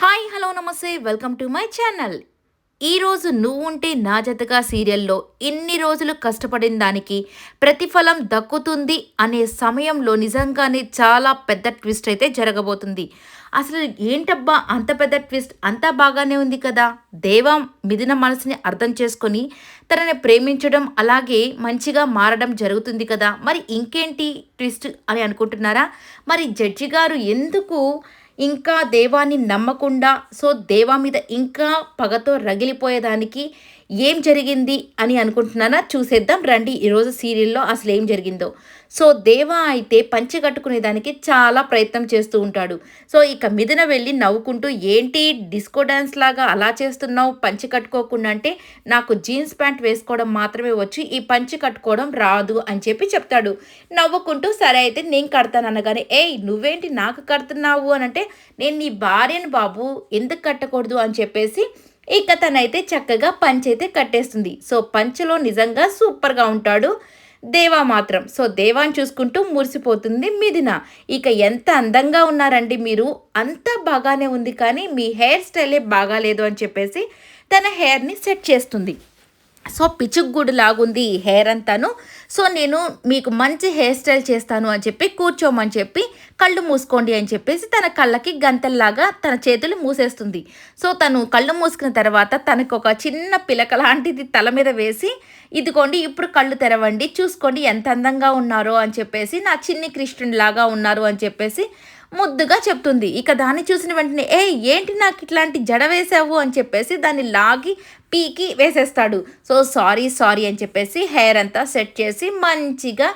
Hi hello నమస్తే welcome to my channel. ఈరోజు నువ్వుంటే నా జతగా సీరియల్లో ఇన్ని రోజులు కష్టపడిన దానికి ప్రతిఫలం దక్కుతుంది అనే సమయంలో నిజంగానే చాలా పెద్ద ట్విస్ట్ అయితే జరగబోతుంది. అసలు ఏంటబ్బా అంత పెద్ద ట్విస్ట్? అంతా బాగానే ఉంది కదా? దేవం మిథున మనసుని అర్థం చేసుకొని తనని ప్రేమించడం అలాగే మంచిగా మారడం జరుగుతుంది కదా? మరి ఇంకేంటి ట్విస్ట్ అని అనుకుంటున్నారా? మరి జడ్జి గారు ఎందుకు ఇంకా దేవాన్ని నమ్మకుండా సో దేవా మీద ఇంకా పగతో రగిలిపోయేదానికి ఏం జరిగింది అని అనుకుంటున్నానా? చూసేద్దాం. రండి ఈరోజు సీరియల్లో అసలు ఏం జరిగిందో. సో దేవా అయితే పంచె కట్టుకునేదానికి చాలా ప్రయత్నం చేస్తూ ఉంటాడు. సో ఇక మిథున వెళ్ళి నవ్వుకుంటూ ఏంటి డిస్కో డ్యాన్స్ లాగా అలా చేస్తున్నావు? పంచె కట్టుకోకుండా అంటే నాకు జీన్స్ ప్యాంట్ వేసుకోవడం మాత్రమే వచ్చి. ఈ పంచె కట్టుకోవడం రాదు అని చెప్పి చెప్తాడు. నవ్వుకుంటూ సరే అయితే నేను కడతాను అనగానే ఏయ్ నువ్వేంటి నాకు కడుతున్నావు? అని అంటే నేను నీ భార్యను బాబు ఎందుకు కట్టకూడదు? అని చెప్పేసి ఇక తనైతే చక్కగా పంచ్ అయితే కట్టేస్తుంది. సో పంచ్లో నిజంగా సూపర్గా ఉంటాడు దేవా మాత్రం. సో దేవాన్ని చూసుకుంటూ మురిసిపోతుంది మిథున. ఇక ఎంత అందంగా ఉన్నారండి మీరు. అంతా బాగానే ఉంది కానీ మీ హెయిర్ స్టైలే బాగాలేదు అని చెప్పేసి తన హెయిర్ని సెట్ చేస్తుంది. సో పిచుగ్గుడు లాగుంది ఈ హెయిర్ అంతాను. సో నేను మీకు మంచి హెయిర్ స్టైల్ చేస్తాను అని చెప్పి కూర్చోమని చెప్పి కళ్ళు మూసుకోండి అని చెప్పేసి తన కళ్ళకి గంతల్లాగా తన చేతులు మూసేస్తుంది. సో తను కళ్ళు మూసుకున్న తర్వాత తనకు ఒక చిన్న పిలక లాంటిది తల మీద వేసి ఇదిగోండి ఇప్పుడు కళ్ళు తెరవండి చూసుకోండి ఎంత అందంగా ఉన్నారో అని చెప్పేసి నా చిన్ని కృష్ణుని లాగా ఉన్నారు అని చెప్పేసి ముద్దుగా చెప్తుంది. ఇక దాన్ని చూసిన వెంటనే ఏ ఏంటి నాకు ఇట్లాంటి జడ వేసావు అని చెప్పేసి దాన్ని లాగి పీకి వేసేస్తాడు. సో సారీ సారీ అని చెప్పేసి హెయిర్ అంతా సెట్ చేసి మంచిగా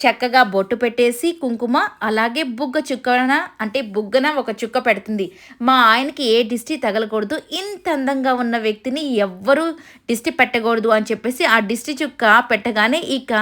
చక్కగా బొట్టు పెట్టేసి కుంకుమ అలాగే బుగ్గ చుక్కన అంటే బుగ్గన ఒక చుక్క పెడుతుంది. మా ఆయనకి ఏ దిష్టి తగలకూడదు. ఇంత అందంగా ఉన్న వ్యక్తిని ఎవ్వరూ దిష్టి పెట్టకూడదు అని చెప్పేసి ఆ దిష్టి చుక్క పెట్టగానే ఇక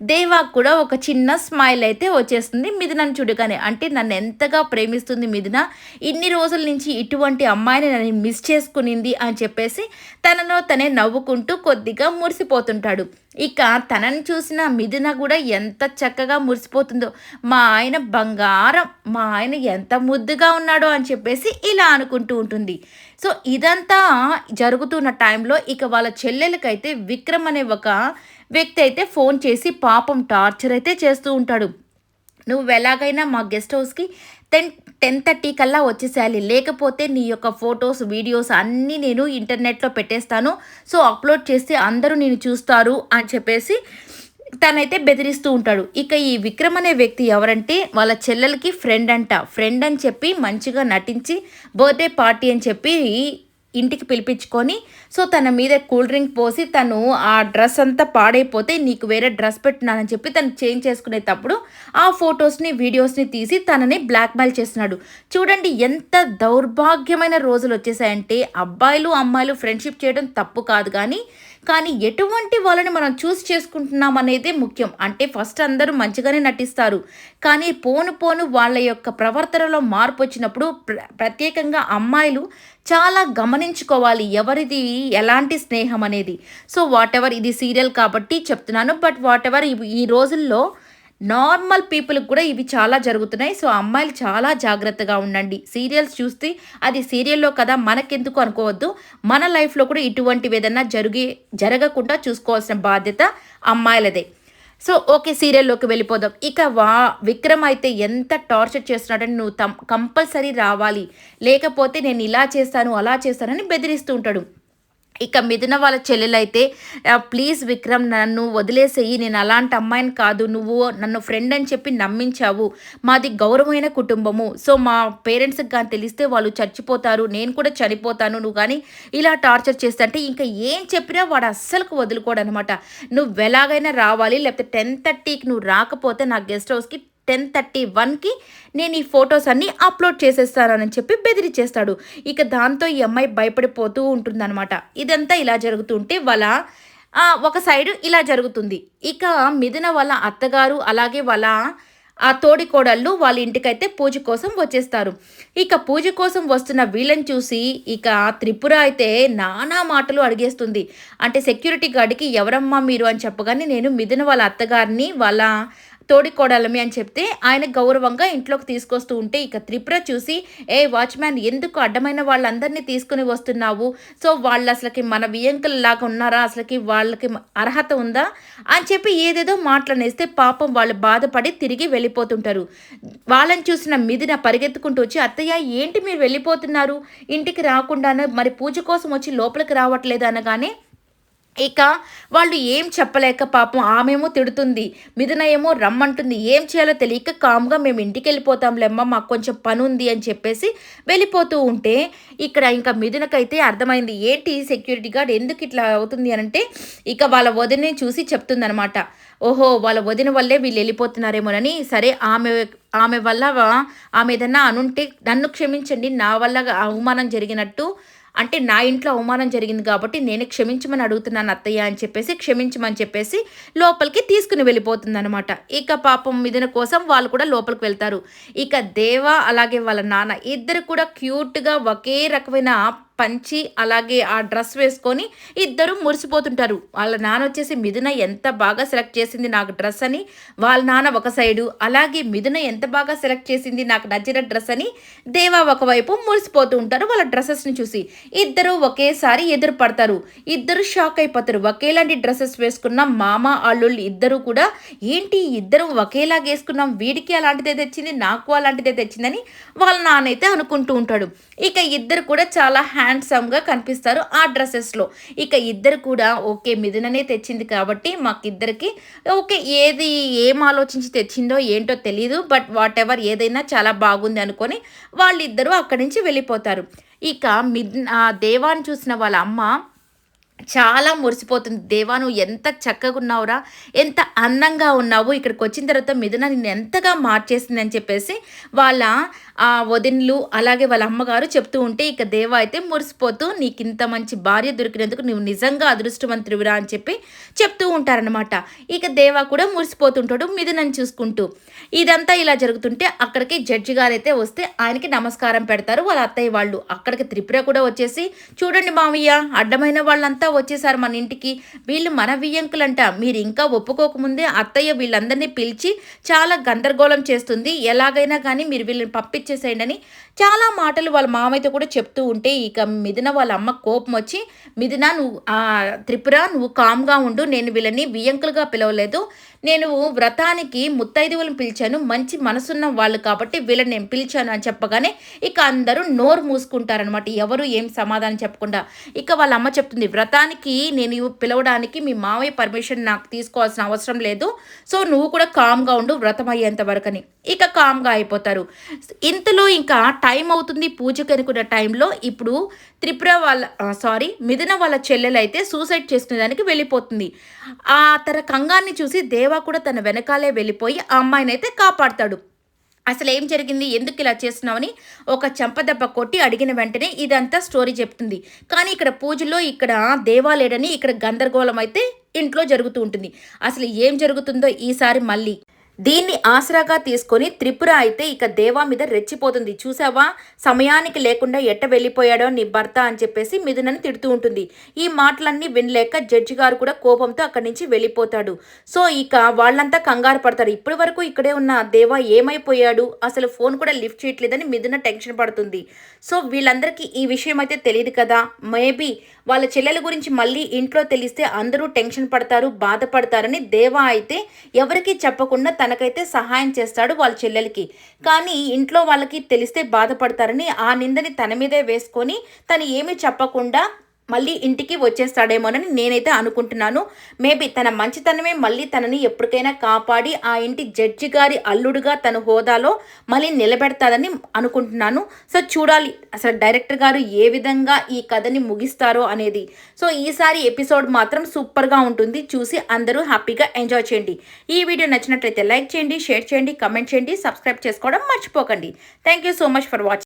దేవాకు కూడా ఒక చిన్న స్మైల్ అయితే వచ్చేస్తుంది మిథునను చూడగానే. అంటే నన్ను ఎంతగా ప్రేమిస్తుంది మిథున? ఇన్ని రోజుల నుంచి ఇటువంటి అమ్మాయిని నన్ను మిస్ చేసుకునింది అని చెప్పేసి తనలో తనే నవ్వుకుంటూ కొద్దిగా మురిసిపోతుంటాడు. ఇక తనని చూసిన మిథున కూడా ఎంత చక్కగా మురిసిపోతుందో. మా ఆయన బంగారం మా ఆయన ఎంత ముద్దుగా ఉన్నాడో అని చెప్పేసి ఇలా అనుకుంటూ ఉంటుంది. సో ఇదంతా జరుగుతున్న టైంలో ఇక వాళ్ళ చెల్లెలకైతే విక్రమ్ అనే ఒక వ్యక్తి అయితే ఫోన్ చేసి పాపం టార్చర్ అయితే చేస్తూ ఉంటాడు. నువ్వు ఎలాగైనా మా గెస్ట్ హౌస్కి టెన్ టెన్ థర్టీ కల్లా వచ్చేసేయాలి. లేకపోతే నీ యొక్క ఫొటోస్ వీడియోస్ అన్నీ నేను ఇంటర్నెట్లో పెట్టేస్తాను. సో అప్లోడ్ చేస్తే అందరూ నేను చూస్తారు అని చెప్పేసి తనైతే బెదిరిస్తూ ఉంటాడు. ఇక ఈ విక్రమ్ అనే వ్యక్తి ఎవరంటే వాళ్ళ చెల్లెలకి ఫ్రెండ్ అంట. ఫ్రెండ్ అని చెప్పి మంచిగా నటించి బర్త్డే పార్టీ అని చెప్పి ఇంటికి పిలిపించుకొని సో తన మీద కూల్ డ్రింక్ పోసి తను ఆ డ్రెస్ అంతా పాడైపోతే నీకు వేరే డ్రెస్ పెట్టినానని చెప్పి తను చేంజ్ చేసుకునేటప్పుడు ఆ ఫొటోస్ని వీడియోస్ని తీసి తనని బ్లాక్మెయిల్ చేస్తున్నాడు. చూడండి ఎంత దౌర్భాగ్యమైన రోజులు వచ్చేసాయంటే అబ్బాయిలు అమ్మాయిలు ఫ్రెండ్షిప్ చేయడం తప్పు కాదు కానీ కానీ ఎటువంటి వాళ్ళని మనం చూస్ చేసుకుంటున్నాం అనేది ముఖ్యం. అంటే ఫస్ట్ అందరూ మంచిగానే నటిస్తారు. కానీ పోను పోను వాళ్ళ యొక్క ప్రవర్తనలో మార్పు వచ్చినప్పుడు ప్ర ప్రత్యేకంగా అమ్మాయిలు చాలా గమనించుకోవాలి ఎవరిది ఎలాంటి స్నేహం అనేది. సో వాట్ ఎవర్ ఇది సీరియల్ కాబట్టి చెప్తున్నాను. బట్ వాట్ ఎవర్ ఈ రోజుల్లో నార్మల్ పీపుల్కి కూడా ఇవి చాలా జరుగుతున్నాయి. సో అమ్మాయిలు చాలా జాగ్రత్తగా ఉండండి. సీరియల్స్ చూస్తే అది సీరియల్లో కదా మనకెందుకు అనుకోవద్దు. మన లైఫ్లో కూడా ఇటువంటివి ఏదన్నా జరిగి జరగకుండా చూసుకోవాల్సిన బాధ్యత అమ్మాయిలదే. సో ఓకే సీరియల్లోకి వెళ్ళిపోదాం. ఇక వా విక్రమ్ అయితే ఎంత టార్చర్ చేస్తున్నాడని నువ్వు తమ్ కంపల్సరీ రావాలి. లేకపోతే నేను ఇలా చేస్తాను అలా చేస్తానని బెదిరిస్తూ ఉంటాడు. ఇక మిథున వాళ్ళ చెల్లెలైతే ప్లీజ్ విక్రమ్ నన్ను వదిలేసేయి నేను అలాంటి అమ్మాయిని కాదు నువ్వు నన్ను ఫ్రెండ్ అని చెప్పి నమ్మించావు. మాది గౌరవమైన కుటుంబము. సో మా పేరెంట్స్కి కానీ తెలిస్తే వాళ్ళు చచ్చిపోతారు నేను కూడా చనిపోతాను నువ్వు కానీ ఇలా టార్చర్ చేస్తే ఇంకా ఏం చెప్పినా వాడు అస్సలకు వదులుకోడు అనమాట నువ్వు ఎలాగైనా రావాలి లేకపోతే టెన్ థర్టీకి నువ్వు రాకపోతే నా గెస్ట్ హౌస్కి టెన్ థర్టీ వన్కి నేను ఈ ఫొటోస్ అన్నీ అప్లోడ్ చేసేస్తానని చెప్పి బెదిరిచేస్తాడు ఇక దాంతో ఈ అమ్మాయి భయపడిపోతూ ఉంటుందన్నమాట. ఇదంతా ఇలా జరుగుతుంటే వాళ్ళ ఒక సైడు ఇలా జరుగుతుంది. ఇక మిథున వాళ్ళ అత్తగారు అలాగే వాళ్ళ ఆ తోడి కోడళ్ళు వాళ్ళ ఇంటికైతే పూజ కోసం వచ్చేస్తారు. ఇక పూజ కోసం వస్తున్న వీళ్ళని చూసి ఇక త్రిపుర అయితే నానా మాటలు అడిగేస్తుంది. అంటే సెక్యూరిటీ గార్డుకి ఎవరమ్మా మీరు అని చెప్పగానే నేను మిథున వాళ్ళ అత్తగారిని వాళ్ళ తోడికోడలమి అని చెప్తే ఆయన గౌరవంగా ఇంట్లోకి తీసుకొస్తూ ఉంటే ఇక త్రిపుర చూసి ఏ వాచ్మ్యాన్ ఎందుకు అడ్డమైన వాళ్ళందరినీ తీసుకుని వస్తున్నావు? సో వాళ్ళు అసలుకి మన వియంకులు లాగా ఉన్నారా? అసలుకి వాళ్ళకి అర్హత ఉందా? అని చెప్పి ఏదేదో మాట్లాడేస్తే పాపం వాళ్ళు బాధపడి తిరిగి వెళ్ళిపోతుంటారు. వాళ్ళని చూసిన మిదిన పరిగెత్తుకుంటూ వచ్చి అత్తయ్య ఏంటి మీరు వెళ్ళిపోతున్నారు? ఇంటికి రాకుండానే మరి పూజ కోసం వచ్చి లోపలికి రావట్లేదు అనగానే ఇక వాళ్ళు ఏం చెప్పలేక పాపం ఆమెమో తిడుతుంది మిథున ఏమో రమ్మంటుంది ఏం చేయాలో తెలియక కామ్గా మేము ఇంటికి వెళ్ళిపోతాంలేమ్మా మాకు కొంచెం పని ఉంది అని చెప్పేసి వెళ్ళిపోతూ ఉంటే ఇక్కడ ఇంకా మిథునకైతే అర్థమైంది ఏంటి సెక్యూరిటీ గార్డ్ ఎందుకు ఇట్లా అవుతుంది అని అంటే ఇక వాళ్ళ వదిని చూసి చెప్తుందనమాట ఓహో వాళ్ళ వదిన వల్లే వీళ్ళు వెళ్ళిపోతున్నారేమోనని సరే ఆమె ఆమె వల్ల ఆమె ఏదన్నా అనుంటే నన్ను క్షమించండి నా వల్ల అవమానం జరిగినట్టు అంటే నా ఇంట్లో అవమానం జరిగింది కాబట్టి నేను క్షమించమని అడుగుతున్నాను అత్తయ్య అని చెప్పేసి క్షమించమని చెప్పేసి లోపలికి తీసుకుని వెళ్ళిపోతుంది అనమాట ఇక పాపం మిదిన కోసం వాళ్ళు కూడా లోపలికి వెళ్తారు. ఇక దేవ అలాగే వాళ్ళ నాన్న ఇద్దరు కూడా క్యూట్గా ఒకే రకమైన పంచి అలాగే ఆ డ్రెస్ వేసుకొని ఇద్దరు మురిసిపోతుంటారు. వాళ్ళ నాన్న వచ్చేసి మిథున ఎంత బాగా సెలెక్ట్ చేసింది నాకు డ్రెస్ అని వాళ్ళ నాన్న ఒక సైడు అలాగే మిథున ఎంత బాగా సెలెక్ట్ చేసింది నాకు నచ్చిన డ్రెస్ అని దేవా ఒకవైపు మురిసిపోతూ ఉంటారు. వాళ్ళ డ్రెస్సెస్ని చూసి ఇద్దరు ఒకేసారి ఎదురు పడతారు ఇద్దరు షాక్ అయిపోతారు. ఒకేలాంటి డ్రెస్సెస్ వేసుకున్న మామ అల్లుళ్ళు ఇద్దరు కూడా ఏంటి ఇద్దరు ఒకేలాగా వేసుకున్నాం? వీడికి అలాంటిదే తెచ్చింది నాకు అలాంటిదే తెచ్చిందని వాళ్ళ నాన్న అయితే అనుకుంటూ ఉంటాడు. ఇక ఇద్దరు కూడా చాలా హ్యా హ్యాండ్సమ్గా కనిపిస్తారు ఆ డ్రెస్సెస్లో ఇక ఇద్దరు కూడా ఓకే మిథుననే తెచ్చింది కాబట్టి మాకిద్దరికి ఓకే ఏది ఏం ఆలోచించి తెచ్చిందో ఏంటో తెలియదు బట్ వాట్ ఎవర్ ఏదైనా చాలా బాగుంది అనుకొని వాళ్ళిద్దరూ అక్కడి నుంచి వెళ్ళిపోతారు. ఇక మిథ్ దేవాన్ని చూసిన వాళ్ళ అమ్మ చాలా మురిసిపోతుంది. దేవా నువ్వు ఎంత చక్కగా ఉన్నావురా ఎంత అందంగా ఉన్నావు. ఇక్కడికి వచ్చిన తర్వాత మిథున నిన్ను ఎంతగా మార్చేసింది అని చెప్పేసి వాళ్ళ ఆ వదిన్లు అలాగే వాళ్ళ అమ్మగారు చెప్తూ ఉంటే ఇక దేవ అయితే మురిసిపోతూ నీకు ఇంత మంచి భార్య దొరికినందుకు నువ్వు నిజంగా అదృష్టవంతుడివిరా అని చెప్పి చెప్తూ ఉంటారనమాట ఇక దేవ కూడా మురిసిపోతుంటాడు మిథునని చూసుకుంటూ. ఇదంతా ఇలా జరుగుతుంటే అక్కడికి జడ్జి గారు అయితే వస్తే ఆయనకి నమస్కారం పెడతారు. వాళ్ళ అత్తయ్య వాళ్ళు అక్కడికి త్రిపుర కూడా వచ్చేసి చూడండి మామయ్య అడ్డమైన వాళ్ళంతా అంతా వచ్చేసారు మన ఇంటికి. వీళ్ళు మన వియ్యంకులంట. మీరు ఇంకా ఒప్పుకోకముందే అత్తయ్య వీళ్ళందరినీ పిలిచి చాలా గందరగోళం చేస్తుంది. ఎలాగైనా కానీ మీరు వీళ్ళని పంపించేసేయండి అని చాలా మాటలు వాళ్ళ మామయ్యతో కూడా చెప్తూ ఉంటే ఇక మిథున వాళ్ళ అమ్మ కోపం వచ్చి మిథున నువ్వు త్రిపుర నువ్వు కామ్గా ఉండు. నేను వీళ్ళని వియ్యంకులుగా పిలవలేదు. నేను వ్రతానికి ముత్తైదువులను పిలిచాను మంచి మనసున్న వాళ్ళు కాబట్టి వీళ్ళని నేను పిలిచాను అని చెప్పగానే ఇక అందరూ నోరు మూసుకుంటారనమాట ఎవరు ఏం సమాధానం చెప్పకుండా. ఇక వాళ్ళ అమ్మ చెప్తుంది వ్రతానికి నేను పిలవడానికి మీ మావయ్య పర్మిషన్ నాకు తీసుకోవాల్సిన అవసరం లేదు. సో నువ్వు కూడా కామ్గా ఉండు వ్రతం అయ్యేంత వరకని. ఇక కామ్గా అయిపోతారు. ఇంతలో ఇంకా టైం అవుతుంది పూజకి అనుకున్న టైంలో ఇప్పుడు త్రిపుర వాళ్ళ సారీ మిథున వాళ్ళ చెల్లెలు అయితే సూసైడ్ చేసుకునే దానికి వెళ్ళిపోతుంది. ఆ తన కంగాన్ని చూసి దేవ కూడా తన వెనకాలే వెళ్ళిపోయి ఆ అమ్మాయినైతే కాపాడతాడు. అసలు ఏం జరిగింది? ఎందుకు ఇలా చేస్తున్నావని ఒక చెంపదెబ్బ కొట్టి అడిగిన వెంటనే ఇదంతా స్టోరీ చెప్తుంది. కానీ ఇక్కడ పూజలో ఇక్కడ దేవాలేడని ఇక్కడ గందరగోళం అయితే ఇంట్లో జరుగుతూ ఉంటుంది. అసలు ఏం జరుగుతుందో ఈసారి మళ్ళీ దీన్ని ఆసరాగా తీసుకొని త్రిపుర అయితే ఇక దేవా మీద రెచ్చిపోతుంది. చూసావా? సమయానికి లేకుండా ఎట్ట వెళ్ళిపోయాడో నీ భర్త అని చెప్పేసి మిథునని తిడుతూ ఉంటుంది. ఈ మాటలన్నీ వినలేక జడ్జి గారు కూడా కోపంతో అక్కడి నుంచి వెళ్ళిపోతాడు. సో ఇక వాళ్ళంతా కంగారు పడతారు. ఇప్పటి వరకు ఇక్కడే ఉన్న దేవా ఏమైపోయాడు? అసలు ఫోన్ కూడా లిఫ్ట్ చేయట్లేదని మిథున టెన్షన్ పడుతుంది. సో వీళ్ళందరికీ ఈ విషయం అయితే తెలియదు కదా? మేబీ వాళ్ళ చెల్లెల గురించి మళ్ళీ ఇంట్లో తెలిస్తే అందరూ టెన్షన్ పడతారు బాధపడతారని దేవా అయితే ఎవరికి చెప్పకుండా తనకైతే సహాయం చేస్తాడు వాళ్ళ చెల్లెలకి. కానీ ఇంట్లో వాళ్ళకి తెలిస్తే బాధపడతారని ఆ నిందని తన మీదే వేసుకొని తను ఏమీ చెప్పకుండా మళ్ళీ ఇంటికి వచ్చేస్తాడేమోనని నేనైతే అనుకుంటున్నాను. మేబీ తన మంచితనమే మళ్ళీ తనని ఎప్పటికైనా కాపాడి ఆ ఇంటి జడ్జి గారి అల్లుడుగా తన హోదాలో మళ్ళీ నిలబెడతాదని అనుకుంటున్నాను. సో చూడాలి అసలు డైరెక్టర్ గారు ఏ విధంగా ఈ కథని ముగిస్తారో అనేది. సో ఈసారి ఎపిసోడ్ మాత్రం సూపర్గా ఉంటుంది. చూసి అందరూ హ్యాపీగా ఎంజాయ్ చేయండి. ఈ వీడియో నచ్చినట్లయితే లైక్ చేయండి షేర్ చేయండి కమెంట్ చేయండి సబ్స్క్రైబ్ చేసుకోవడం మర్చిపోకండి. Thank you so much for watching